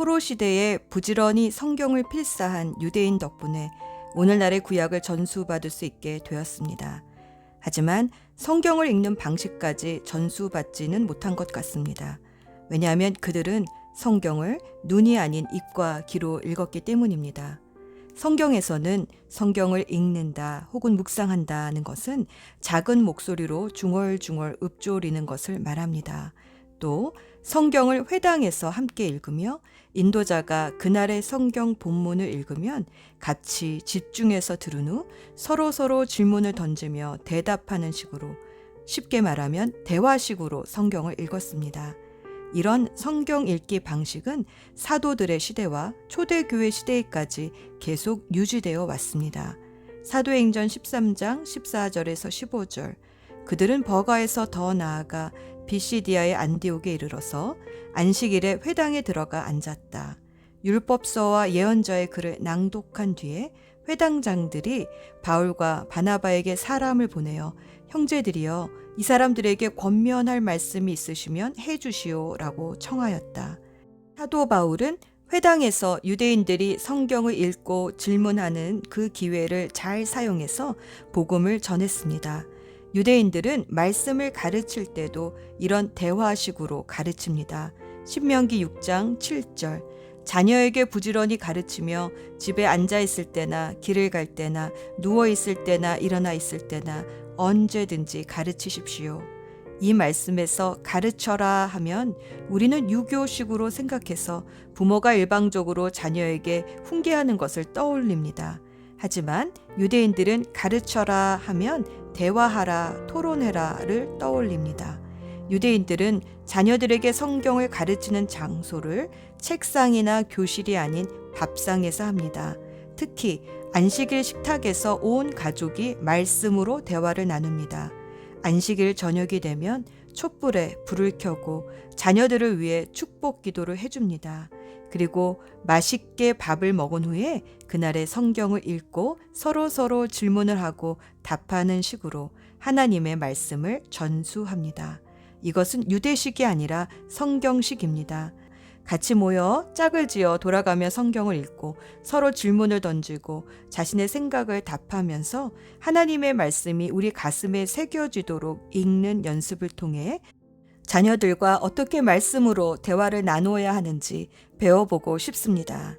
포로 시대에 부지런히 성경을 필사한 유대인 덕분에 오늘날의 구약을 전수받을 수 있게 되었습니다. 하지만 성경을 읽는 방식까지 전수받지는 못한 것 같습니다. 왜냐하면 그들은 성경을 눈이 아닌 입과 귀로 읽었기 때문입니다. 성경에서는 성경을 읽는다 혹은 묵상한다는 것은 작은 목소리로 중얼중얼 읊조리는 것을 말합니다. 또 성경을 회당에서 함께 읽으며 인도자가 그날의 성경 본문을 읽으면 같이 집중해서 들은 후 서로 서로 질문을 던지며 대답하는 식으로 쉽게 말하면 대화식으로 성경을 읽었습니다. 이런 성경 읽기 방식은 사도들의 시대와 초대교회 시대에까지 계속 유지되어 왔습니다. 사도행전 13장 14절에서 15절 그들은 버가에서 더 나아가 비시디아의 안디옥에 이르러서 안식일에 회당에 들어가 앉았다. 율법서와 예언자의 글을 낭독한 뒤에 회당장들이 바울과 바나바에게 사람을 보내어 형제들이여 이 사람들에게 권면할 말씀이 있으시면 해 주시오라고 청하였다. 사도 바울은 회당에서 유대인들이 성경을 읽고 질문하는 그 기회를 잘 사용해서 복음을 전했습니다. 유대인들은 말씀을 가르칠 때도 이런 대화식으로 가르칩니다. 신명기 6장 7절 자녀에게 부지런히 가르치며 집에 앉아 있을 때나 길을 갈 때나 누워 있을 때나 일어나 있을 때나 언제든지 가르치십시오. 이 말씀에서 가르쳐라 하면 우리는 유교식으로 생각해서 부모가 일방적으로 자녀에게 훈계하는 것을 떠올립니다. 하지만 유대인들은 가르쳐라 하면 대화하라, 토론해라를 떠올립니다. 유대인들은 자녀들에게 성경을 가르치는 장소를 책상이나 교실이 아닌 밥상에서 합니다. 특히 안식일 식탁에서 온 가족이 말씀으로 대화를 나눕니다. 안식일 저녁이 되면 촛불에 불을 켜고 자녀들을 위해 축복 기도를 해줍니다. 그리고 맛있게 밥을 먹은 후에 그날의 성경을 읽고 서로 서로 질문을 하고 답하는 식으로 하나님의 말씀을 전수합니다. 이것은 유대식이 아니라 성경식입니다. 같이 모여 짝을 지어 돌아가며 성경을 읽고 서로 질문을 던지고 자신의 생각을 답하면서 하나님의 말씀이 우리 가슴에 새겨지도록 읽는 연습을 통해 자녀들과 어떻게 말씀으로 대화를 나누어야 하는지 배워보고 싶습니다.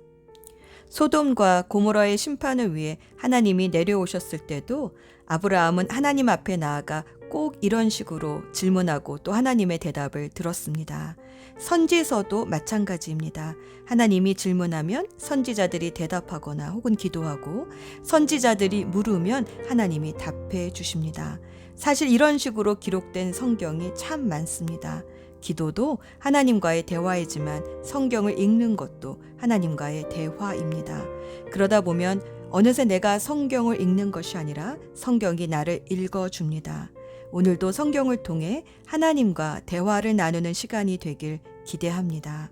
소돔과 고모라의 심판을 위해 하나님이 내려오셨을 때도 아브라함은 하나님 앞에 나아가 꼭 이런 식으로 질문하고 또 하나님의 대답을 들었습니다. 선지서도 마찬가지입니다. 하나님이 질문하면 선지자들이 대답하거나 혹은 기도하고 선지자들이 물으면 하나님이 답해 주십니다. 사실 이런 식으로 기록된 성경이 참 많습니다. 기도도 하나님과의 대화이지만 성경을 읽는 것도 하나님과의 대화입니다. 그러다 보면 어느새 내가 성경을 읽는 것이 아니라 성경이 나를 읽어줍니다. 오늘도 성경을 통해 하나님과 대화를 나누는 시간이 되길 기대합니다.